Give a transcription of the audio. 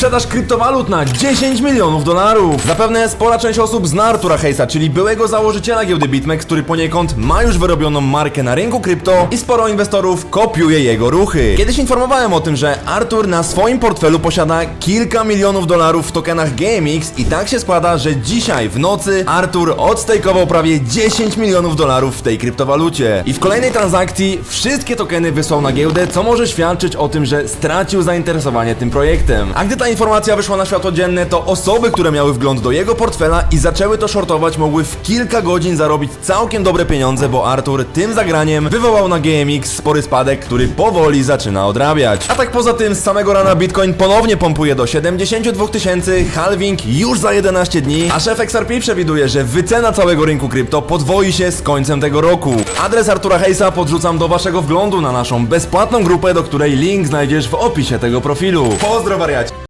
sprzedaż kryptowalut na 10 milionów dolarów. Zapewne spora część osób zna Artura Hayesa, czyli byłego założyciela giełdy BitMEX, który poniekąd ma już wyrobioną markę na rynku krypto i sporo inwestorów kopiuje jego ruchy. Kiedyś informowałem o tym, że Artur na swoim portfelu posiada kilka milionów dolarów w tokenach GMX i tak się składa, że dzisiaj w nocy Artur odstejkował prawie 10 milionów dolarów w tej kryptowalucie. I w kolejnej transakcji wszystkie tokeny wysłał na giełdę, co może świadczyć o tym, że stracił zainteresowanie tym projektem. A gdy ta informacja wyszła na światło dzienne, to osoby, które miały wgląd do jego portfela i zaczęły to shortować, mogły w kilka godzin zarobić całkiem dobre pieniądze, bo Artur tym zagraniem wywołał na GMX spory spadek, który powoli zaczyna odrabiać. A tak poza tym, z samego rana Bitcoin ponownie pompuje do 72 tysięcy, halving już za 11 dni, a szef XRP przewiduje, że wycena całego rynku krypto podwoi się z końcem tego roku. Adres Artura Hayesa podrzucam do waszego wglądu na naszą bezpłatną grupę, do której link znajdziesz w opisie tego profilu. Pozdro wariaci!